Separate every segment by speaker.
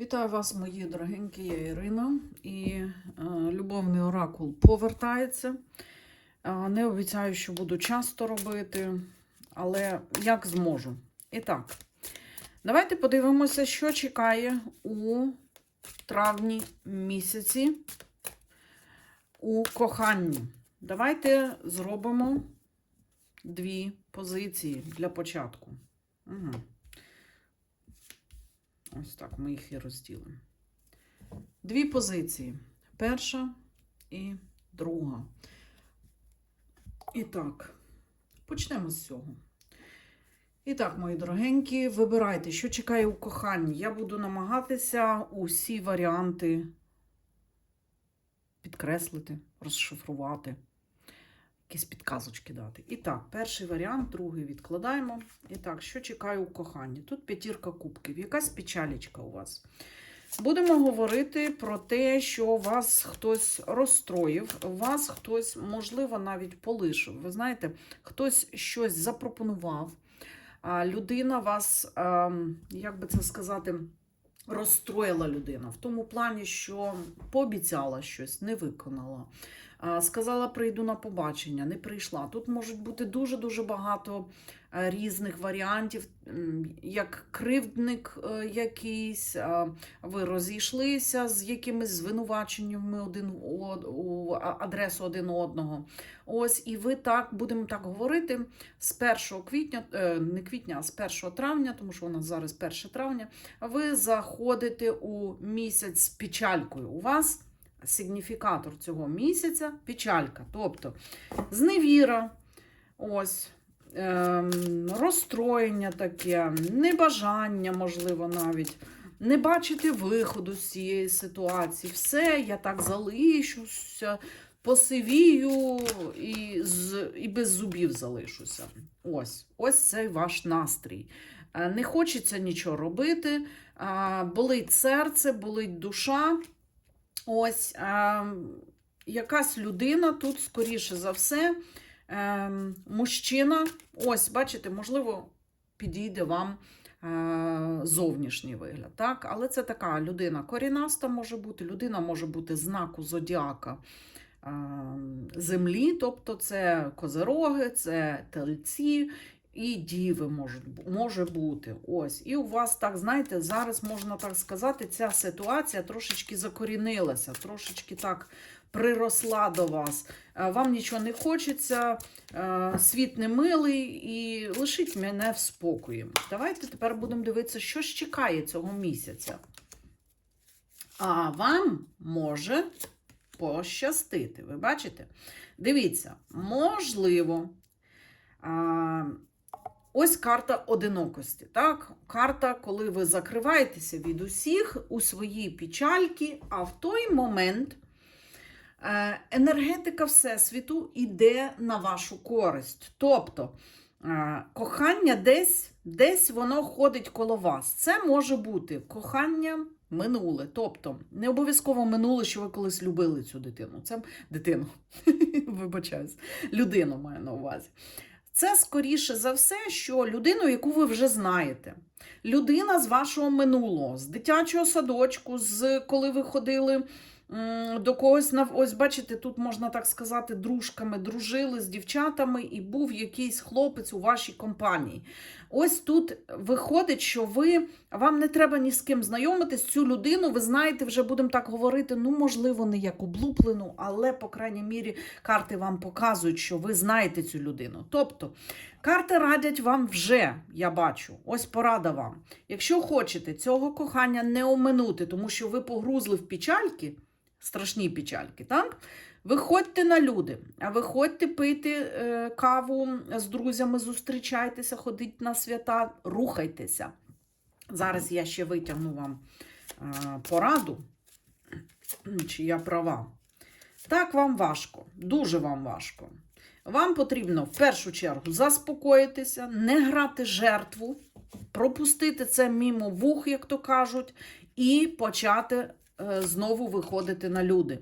Speaker 1: Вітаю вас, мої дорогенькі, я Ірина. І е, любовний оракул повертається. Е, не обіцяю, що буду часто робити, але як зможу. І так, давайте подивимося, що чекає у травні місяці у коханні. Давайте зробимо дві позиції для початку. Угу. Ось так ми їх і розділимо. Дві позиції. Перша і друга. І так, почнемо з цього. І так, мої дорогенькі, вибирайте, що чекає у коханні. Я буду намагатися усі варіанти підкреслити, розшифрувати, якісь підказочки дати. І так, перший варіант, другий відкладаємо. І так, що чекає у коханні? Тут п'ятірка кубків, якась печалічка у вас. Будемо говорити про те, що вас хтось розстроїв, вас хтось, можливо, навіть полишив. Ви знаєте, хтось щось запропонував, людина вас, ем, як би це сказати, розстроїла людина в тому плані, що пообіцяла щось, не виконала. Сказала, прийду на побачення, не прийшла. Тут можуть бути дуже-дуже багато різних варіантів, як кривдник е, якийсь, ви розійшлися з якимись звинуваченнями один у, адресу один одного. Ось, і ви так, будемо так говорити, з 1 квітня, е, не квітня, а з 1 травня, тому що у нас зараз 1 травня, ви заходите у місяць з печалькою. У вас сигніфікатор цього місяця печалька. Тобто зневіра, ось, розстроєння таке, небажання, можливо, навіть. Не бачити виходу з цієї ситуації. Все, я так залишуся, посивію і, з, і без зубів залишуся. Ось, ось цей ваш настрій. Е, Не хочеться нічого робити, болить серце, болить душа. Ось якась людина тут, скоріше за все, е, мужчина. Ось, бачите, можливо, підійде вам е, зовнішній вигляд. Так? Але це така людина корінаста може бути, людина може бути знаку зодіака е, землі, тобто це козероги, це тельці. І діви можуть, може бути. Ось. І у вас, так, знаєте, зараз можна так сказати, ця ситуація трошечки закорінилася, трошечки так приросла до вас. Е, Вам нічого не хочеться, е, світ не милий і лишіть мене в спокої. Давайте тепер будемо дивитися, що ж чекає цього місяця. А вам може пощастити. Ви бачите? Дивіться, можливо. Ось карта одинокості. Так? Карта, коли ви закриваєтеся від усіх у своїй печальки, а в той момент енергетика Всесвіту йде на вашу користь. Тобто е, кохання десь, десь воно ходить коло вас. Це може бути кохання минуле. Тобто, не обов'язково минуле, що ви колись любили цю дитину. Це дитину, вибачаюсь, людину маю на увазі. Це скоріше за все, що людину, яку ви вже знаєте. Людина з вашого минулого, з дитячого садочку, з коли ви ходили до когось ось бачите, тут можна так сказати, дружками дружили з дівчатами, і був якийсь хлопець у вашій компанії. Ось тут виходить, що ви вам не треба ні з ким знайомитись. Цю людину ви знаєте, вже будемо так говорити. Ну, можливо, не як облуплену, але, по крайній мірі, карти вам показують, що ви знаєте цю людину. Тобто, карти радять вам вже, я бачу, ось порада вам. Якщо хочете цього кохання не оминути, тому що ви погрузли в печальки, страшні печальки, так? Виходьте на люди, а виходьте пити е, каву з друзями, зустрічайтеся, ходіть на свята, рухайтеся. Зараз я ще витягну вам е, пораду, чи я права. Так, вам важко, дуже вам важко. Вам потрібно в першу чергу заспокоїтися, не грати жертву, пропустити це мімо вух, як то кажуть, і почати знову виходити на люди.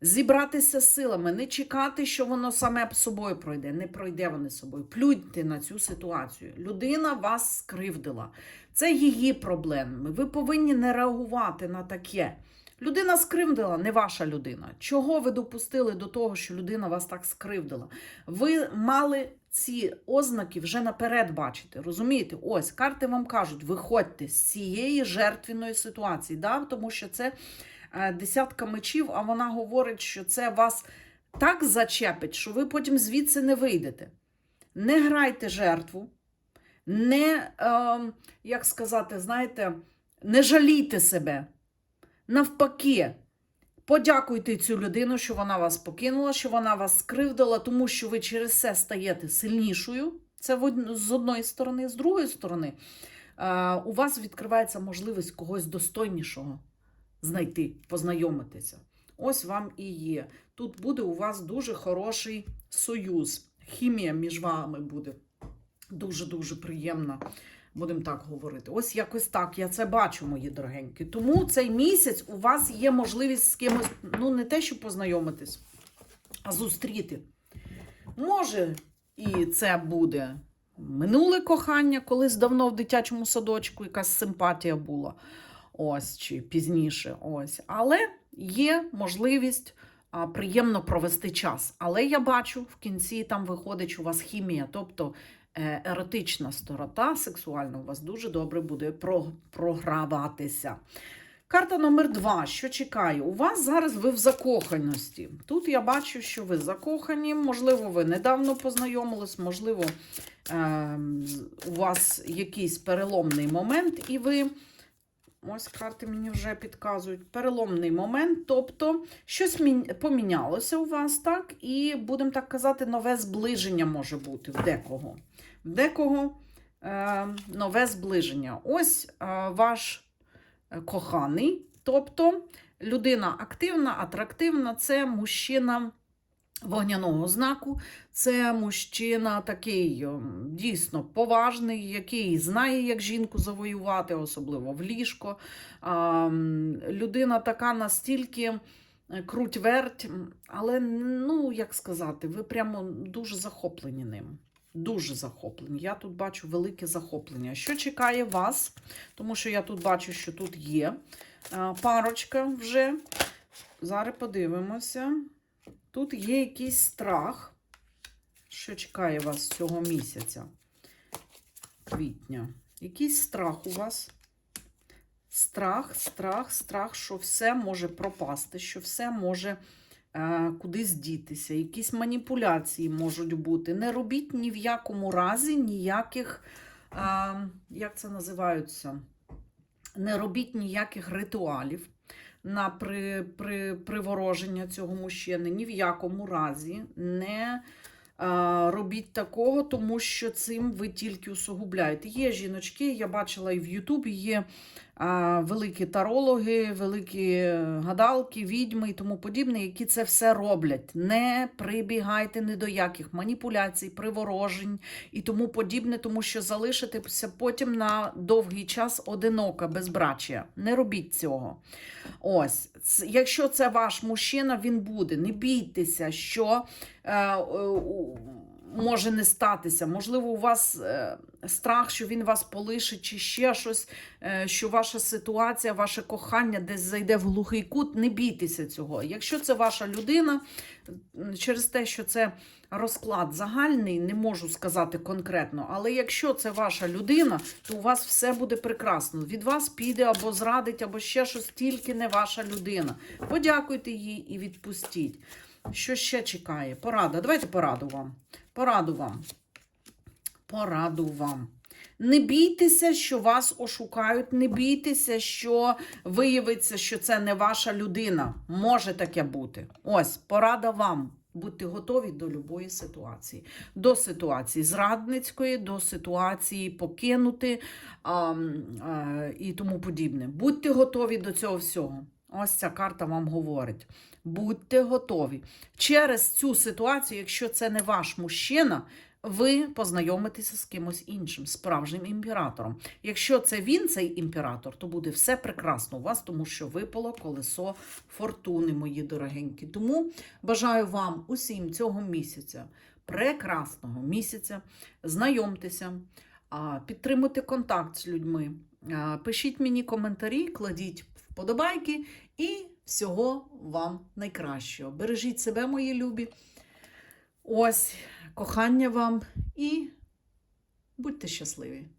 Speaker 1: Зібратися силами, не чекати, що воно саме собою пройде. Не пройде воно собою. Плюньте на цю ситуацію. Людина вас скривдила. Це її проблеми. Ви повинні не реагувати на таке. Людина скривдила, не ваша людина. Чого ви допустили до того, що людина вас так скривдила? Ви мали ці ознаки вже наперед бачити. Розумієте? Ось карти вам кажуть, виходьте з цієї жертвіної ситуації, да? тому що це е, десятка мечів, а вона говорить, що це вас так зачепить, що ви потім звідси не вийдете. Не грайте жертву, не, е, як сказати, знаєте, не жалійте себе. Навпаки, подякуйте цю людину, що вона вас покинула, що вона вас скривдила, тому що ви через це стаєте сильнішою. Це з одної сторони, з другої сторони, е, у вас відкривається можливість когось достойнішого знайти, познайомитися. Ось вам і є. Тут буде у вас дуже хороший союз. Хімія між вами буде дуже-дуже приємна. Будемо так говорити. Ось якось так. Я це бачу, мої дорогенькі. Тому цей місяць у вас є можливість з кимось, ну не те, щоб познайомитись, а зустріти. Може, і це буде минуле кохання, колись давно в дитячому садочку якась симпатія була. Ось чи пізніше. Ось. Але є можливість приємно провести час. Але я бачу, в кінці там виходить у вас хімія, тобто е, еротична сторона сексуальна у вас дуже добре буде програватися. Карта номер два. Що чекає? У вас зараз ви в закоханості. Тут я бачу, що ви закохані, можливо, ви недавно познайомились, можливо, е, у вас якийсь переломний момент, і ви. Ось карти мені вже підказують. Переломний момент, тобто щось помінялося у вас, так? І, будемо так казати, нове зближення може бути в декого. В декого е, нове зближення. Ось е, ваш е, коханий, тобто людина активна, атрактивна, це мужчина вогняного знаку, це мужчина такий ем, дійсно поважний, який знає, як жінку завоювати, особливо в ліжко. Людина така настільки е, круть-верть, але, ну, як сказати, ви прямо дуже захоплені ним. Дуже захоплені. Я тут бачу велике захоплення. Що чекає вас? Тому що я тут бачу, що тут є е, парочка вже. Зараз подивимося. Тут є якийсь страх. Що чекає вас цього місяця? Квітня. Якийсь страх у вас. Страх, страх, страх, що все може пропасти, що все може е, кудись дітися. Якісь маніпуляції можуть бути. Не робіть ні в якому разі ніяких, е, як це називаються? Не робіть ніяких ритуалів на при, при, привороження цього мужчини. Ні в якому разі не а, робіть такого, тому що цим ви тільки усугубляєте. Є жіночки, я бачила і в Ютубі є великі тарологи, великі гадалки, відьми і тому подібне, які це все роблять. Не прибігайте ні до яких маніпуляцій, приворожень і тому подібне, тому що залишитеся потім на довгий час одинока, безбрачя. Не робіть цього. Ось, якщо це ваш мужчина, він буде. Не бійтеся, що е, е, може не статися. Можливо, у вас е, страх, що він вас полишить, чи ще щось, е, що ваша ситуація, ваше кохання десь зайде в глухий кут. Не бійтеся цього. Якщо це ваша людина, через те, що це розклад загальний, не можу сказати конкретно, але якщо це ваша людина, то у вас все буде прекрасно. Від вас піде або зрадить, або ще щось, тільки не ваша людина. Подякуйте їй і відпустіть. Що ще чекає? Порада. Давайте пораду вам. Пораду вам. Пораду вам. Не бійтеся, що вас ошукають, не бійтеся, що виявиться, що це не ваша людина. Може таке бути. Ось, порада вам. Будьте готові до любої ситуації. До ситуації зрадницької, до ситуації покинути а, а, і тому подібне. Будьте готові до цього всього. Ось ця карта вам говорить. Будьте готові. Через цю ситуацію, якщо це не ваш мужчина, ви познайомитеся з кимось іншим, справжнім імператором. Якщо це він, цей імператор, то буде все прекрасно у вас, тому що випало колесо фортуни, мої дорогенькі. Тому бажаю вам усім цього місяця, прекрасного місяця. Знайомтеся, підтримуйте контакт з людьми, пишіть мені коментарі, кладіть вподобайки і всього вам найкращого. Бережіть себе, мої любі. Ось, кохання вам і будьте щасливі!